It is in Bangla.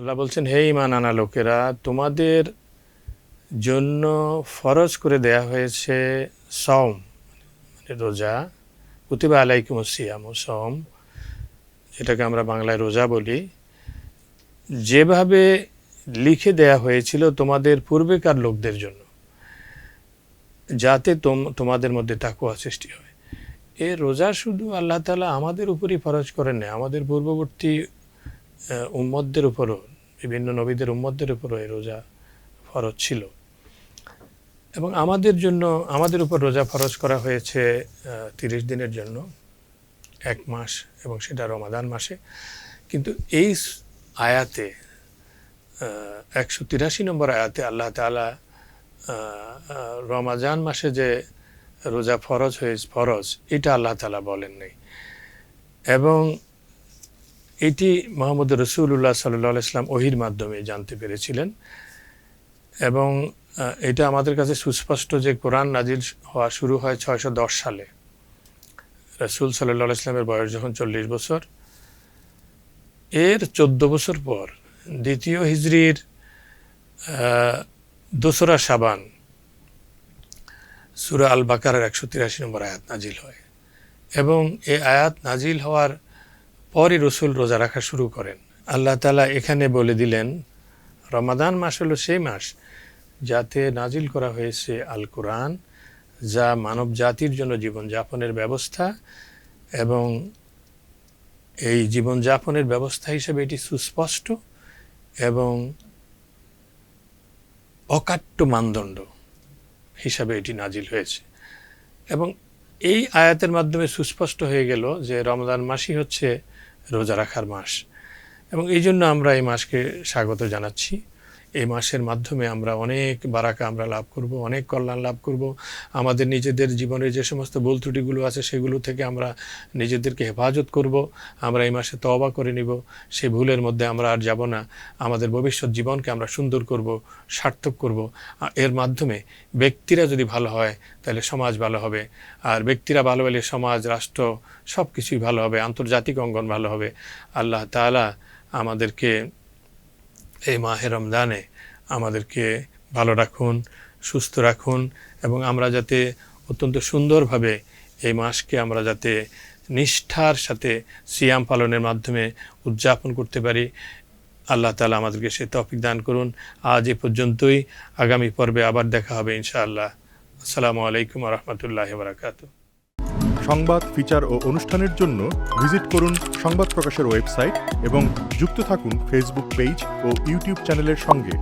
আল্লাহ বলছেন, হে ইমান আনা লোকেরা, তোমাদের জন্য ফরজ করে দেয়া হয়েছে সম মানে রোজা। কুতিবা আলাইকুম সিয়াম সম যেটাকে আমরা বাংলায় রোজা বলি। যেভাবে লিখে দেয়া হয়েছিল তোমাদের পূর্বেকার লোকদের জন্য, যাতে তোম- তোমাদের মধ্যে তাকুয়া সৃষ্টি হয়। এ রোজা শুধু আল্লাহ তালা আমাদের উপরই ফরজ করেন না, আমাদের পূর্ববর্তী আহ, উম্মতদের উপরও বিভিন্ন নবীদের উম্মতদের উপরও এই রোজা ফরজ ছিল। এবং আমাদের জন্য আমাদের উপর রোজা ফরজ করা হয়েছে তিরিশ দিনের জন্য এক মাস এবং সেটা রমাদান মাসে। কিন্তু এই আয়াতে একশো তিরাশি নম্বর আয়াতে আল্লাহ তালা রমাজান মাসে যে রোজা ফরজ হয়েছে ফরজ এটা আল্লাহ তালা বলেন নাই এবং এটি মোহাম্মদ রসুল্লাহ সাল্লাহ ইসলাম ওহির মাধ্যমে জানতে পেরেছিলেন এবং এটা আমাদের কাছে সুস্পষ্ট যে কোরআন নাজিল হওয়া শুরু হয় ছয়শো দশ সালে। রসুল সাল্লাহ ইসলামের বয়স যখন চল্লিশ বছর এর চোদ্দ বছর পর দ্বিতীয় হিজরির আহ, দোসরা সাবান সুরা আল বাকারের একশো তিরাশি নম্বর আয়াত নাজিল হয়। এবং এ আয়াত নাজিল হওয়ার পরই রসুল রোজা রাখা শুরু করেন। আল্লাহ তালা এখানে বলে দিলেন, রমাদান মাস হলো সেই মাস যাতে নাজিল করা হয়েছে আল কোরআন যা মানব জাতির জন্য জীবনযাপনের ব্যবস্থা এবং এই জীবনযাপনের ব্যবস্থা হিসেবে এটি সুস্পষ্ট এবং অকাট্য মানদণ্ড হিসাবে এটি নাজিল হয়েছে। এবং এই আয়াতের মাধ্যমে সুস্পষ্ট হয়ে গেল যে রমজান মাসই হচ্ছে রোজা রাখার মাস। এবং এই জন্য আমরা এই মাসকে স্বাগত জানাচ্ছি। এই মাসের মাধ্যমে আমরা অনেক বারাকা আমরা লাভ করব, অনেক কল্যাণ লাভ করব। আমাদের নিজেদের জীবনের যে সমস্ত ভুল ত্রুটিগুলো আছে সেগুলো থেকে আমরা নিজেদেরকে হেফাজত করব। আমরা এই মাসে তওবা করে নিব। সেই ভুলের মধ্যে আমরা আর যাব না। আমাদের ভবিষ্যৎ জীবনকে আমরা সুন্দর করব, সার্থক করব। এর মাধ্যমে ব্যক্তিরা যদি ভালো হয়, তাহলে সমাজ ভালো হবে। আর ব্যক্তিরা ভালো হলে সমাজ, রাষ্ট্র সব কিছুই ভালো হবে। আন্তর্জাতিক অঙ্গন ভালো হবে। আল্লাহ তাআলা আমাদেরকে এই মাহে রমজানে আমাদেরকে ভালো রাখুন, সুস্থ রাখুন এবং আমরা যাতে অত্যন্ত সুন্দরভাবে এই মাসকে আমরা যাতে নিষ্ঠার সাথে সিয়াম পালনের মাধ্যমে উদযাপন করতে পারি। আল্লাহ তালা আমাদেরকে সে তফিক দান করুন। আজ এ পর্যন্তই। আগামী পর্বে আবার দেখা হবে ইনশাআল্লাহ। আসসালামু আলাইকুম রহমতুল্লাহ বারাকাতু সংবাদ, ফিচার ও অনুষ্ঠানের জন্য ভিজিট করুন সংবাদ প্রকাশের ওয়েবসাইট এবং যুক্ত থাকুন ফেসবুক পেজ ও ইউটিউব চ্যানেলের সঙ্গে।